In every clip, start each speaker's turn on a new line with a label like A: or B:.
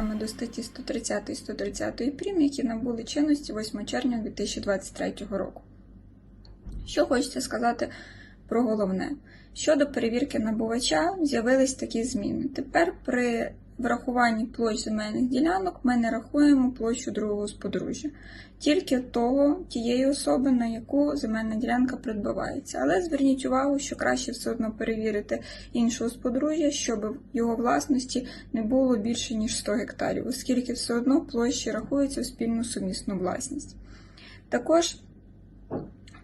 A: саме до статті 130 і 130 прим, які набули чинності 8 червня 2023 року. Що хочеться сказати про головне? Щодо перевірки набувача з'явились такі зміни. Тепер при врахуванні площ земельних ділянок ми не рахуємо площу другого сподружжя, тільки того тієї особи, на яку земельна ділянка придбавається. Але зверніть увагу, що краще все одно перевірити іншого сподружжя, щоб в його власності не було більше ніж 100 гектарів, оскільки все одно площі рахуються в спільну сумісну власність. Також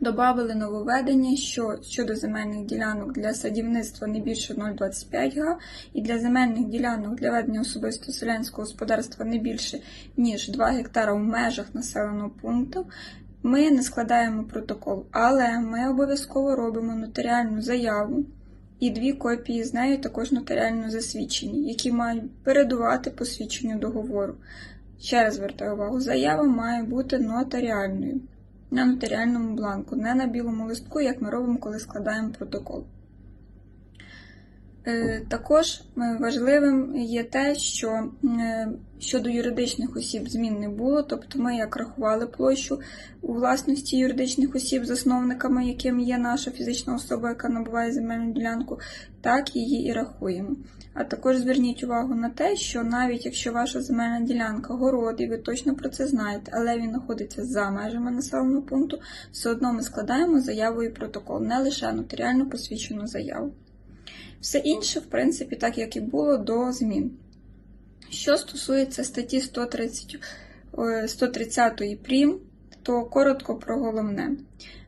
A: Добавили нововведення, що щодо земельних ділянок для садівництва не більше 0,25 га, і для земельних ділянок для ведення особисто селянського господарства не більше ніж 2 гектара в межах населеного пункту. Ми не складаємо протокол, але ми обов'язково робимо нотаріальну заяву і дві копії з нею також нотаріально засвідчені, які мають передувати посвідченню договору. Ще раз звертаю увагу, заява має бути нотаріальною на нотаріальному бланку, не на білому листку, як ми робимо, коли складаємо протокол. Е, Також е, важливим є те, що е, щодо юридичних осіб змін не було, тобто ми як рахували площу у власності юридичних осіб, засновниками яким є наша фізична особа, яка набуває земельну ділянку, так її і рахуємо. А також зверніть увагу на те, що навіть якщо ваша земельна ділянка город, і ви точно про це знаєте, але він знаходиться за межами населеного пункту, все одно ми складаємо заяву і протокол, не лише нотаріально посвідчену заяву. Все інше, в принципі, так як і було до змін. Що стосується статті 130, е, 130 прим, то коротко про головне.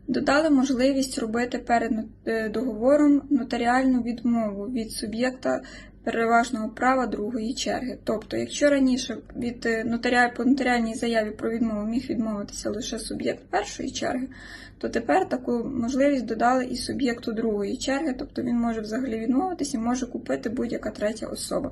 A: Додали можливість робити перед е, договором нотаріальну відмову від суб'єкта переважного права другої черги. Тобто, якщо раніше від нотаря по нотаріальній заяві про відмову міг відмовитися лише суб'єкт першої черги, то тепер таку можливість додали і суб'єкту другої черги, тобто він може взагалі відмовитися і може купити будь-яка третя особа.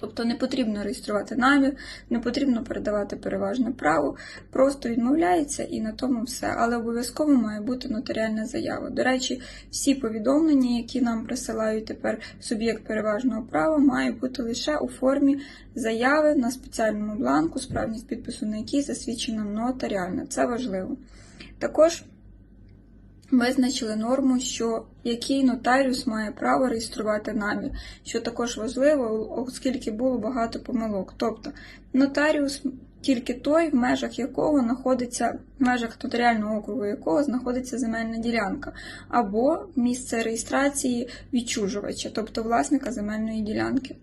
A: Тобто не потрібно реєструвати намір, не потрібно передавати переважне право, просто відмовляється і на тому все. Але обов'язково має бути нотаріальна заява. До речі, всі повідомлення, які нам присилають тепер суб'єкт переважного права, має бути лише у формі заяви на спеціальному бланку, справність підпису на якій засвідчена нотаріально. Це важливо. Також Визначили норму, що який нотаріус має право реєструвати намір, що також важливо, оскільки було багато помилок. Тобто нотаріус тільки той, в межах якого знаходиться, в межах нотаріального округу якого знаходиться земельна ділянка, або місце реєстрації відчужувача, тобто власника земельної ділянки.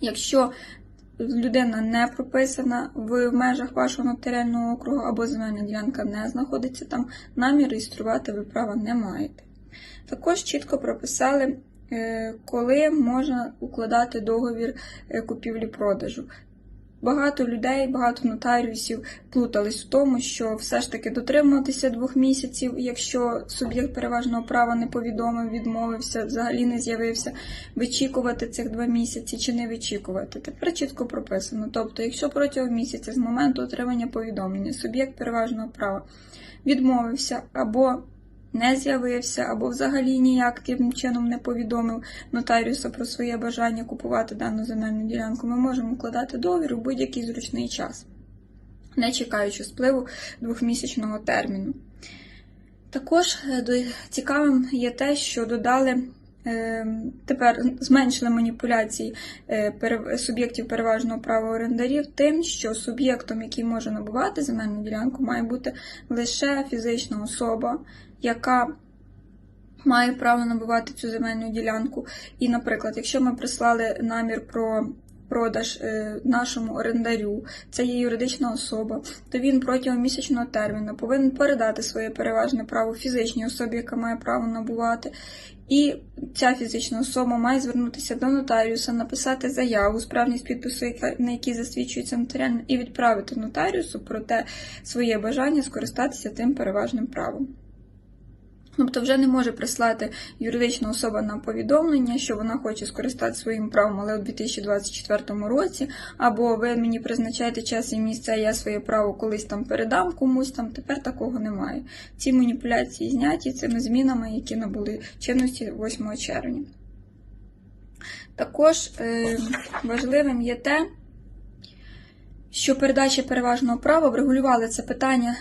A: Якщо людина не прописана в межах вашого нотаріального округу або земельна ділянка не знаходиться там, намір реєструвати ви права не маєте. Також чітко прописали, е, коли можна укладати договір е, купівлі-продажу. Багато людей, багато нотаріусів плутались в тому, що все ж таки дотримуватися двох місяців, якщо суб'єкт переважного права не повідомив, відмовився, взагалі не з'явився, вичікувати цих два місяці чи не вичікувати. Тепер чітко прописано. Тобто, якщо протягом місяця з моменту отримання повідомлення суб'єкт переважного права відмовився або не з'явився або взагалі ніяким чином не повідомив нотаріуса про своє бажання купувати дану земельну ділянку, ми можемо укладати договір у будь-який зручний час, не чекаючи спливу двохмісячного терміну. Також е, цікавим є те, що додали. Е, Тепер зменшили маніпуляції е, суб'єктів переважного права орендарів тим, що суб'єктом, який може набувати земельну ділянку, має бути лише фізична особа, яка має право набувати цю земельну ділянку. І, наприклад, якщо ми прислали намір про продаж е, нашому орендарю, це є юридична особа, то він протягом місячного терміну повинен передати своє переважне право фізичній особі, яка має право набувати. І ця фізична особа має звернутися до нотаріуса, написати заяву, справність підпису, на якій засвідчується нотаріально, і відправити нотаріусу про те своє бажання скористатися тим переважним правом. Тобто вже не може прислати юридична особа на повідомлення, що вона хоче скористатися своїм правом, але у 2024 році, або ви мені призначаєте час і місце, я своє право колись там передам комусь там. Тепер такого немає. Ці маніпуляції зняті цими змінами, які набули чинності 8 червня. Також е, важливим є те, що передача переважного права врегулювали це питання,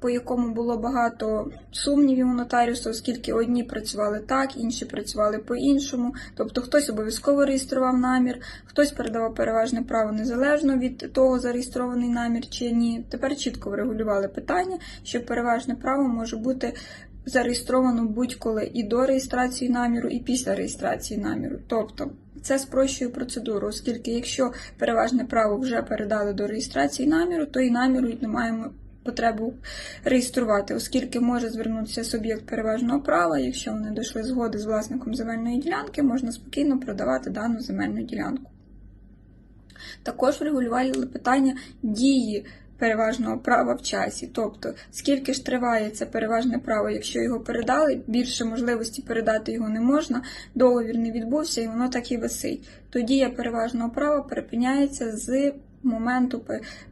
A: по якому було багато сумнівів у нотаріуса, оскільки одні працювали так, інші працювали по-іншому. Тобто хтось обов'язково реєстрував намір, хтось передавав переважне право незалежно від того, зареєстрований намір чи ні. Тепер чітко врегулювали питання, що переважне право може бути зареєстровано будь-коли і до реєстрації наміру, і після реєстрації наміру. Тобто це спрощує процедуру, оскільки якщо переважне право вже передали до реєстрації наміру, то і наміру не маємо потребу реєструвати, оскільки може звернутися суб'єкт переважного права, якщо вони дійшли згоди з власником земельної ділянки, можна спокійно продавати дану земельну ділянку. Також врегулювали питання дії переважного права в часі. Тобто, скільки ж триває це переважне право, якщо його передали, більше можливості передати його не можна, договір не відбувся і воно так і висить. То дія переважного права припиняється з моменту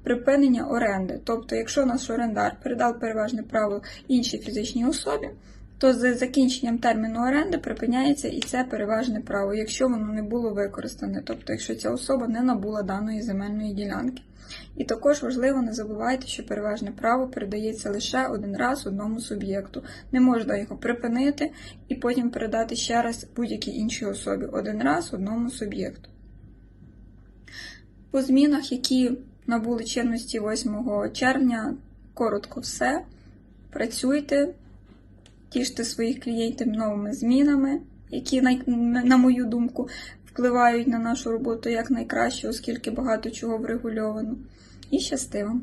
A: припинення оренди. Тобто, якщо наш орендар передав переважне право іншій фізичній особі, то з закінченням терміну оренди припиняється і це переважне право, якщо воно не було використане, тобто якщо ця особа не набула даної земельної ділянки. І також важливо не забувайте, що переважне право передається лише один раз одному суб'єкту. Не можна його припинити і потім передати ще раз будь-якій іншій особі. Один раз одному суб'єкту. По змінах, які набули чинності 8 червня, коротко все. Працюйте, тіште своїх клієнтів новими змінами, які, на мою думку, впливають на нашу роботу як найкраще, оскільки багато чого врегульовано. І щасти вам!